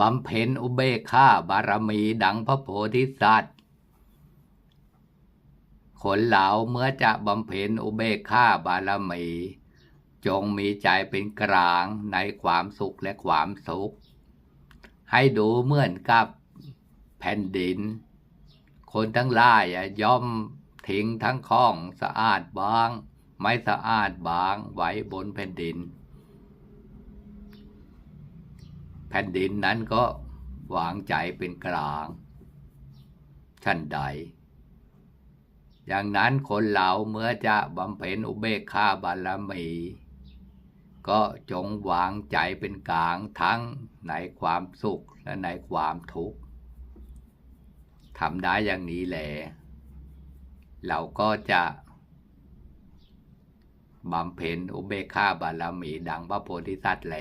บำเพ็ญอุเบกขาบารมีดังพระโพธิสัตว์ คนเหล่าเมื่อจะบำเพ็ญอุเบกขาบารมี จงมีใจเป็นกลางในความสุขและความสุข ให้ดูเหมือนกับแผ่นดิน คนทั้งหลายย่อมทิ้งทั้งข้องสะอาดบาง ไม่สะอาดบางไว้บนแผ่นดิน แผ่นดินนั้นก็วางใจเป็นกลางชั้นใด อย่างนั้นคนเราเมื่อจะบำเพ็ญอุเบกขาบารมี ก็จงวางใจเป็นกลางทั้งในความสุขและในความทุกข์ทำได้อย่างนี้แหละเราก็จะบำเพ็ญอุเบกขาบารมีดังพระโพธิสัตว์แหล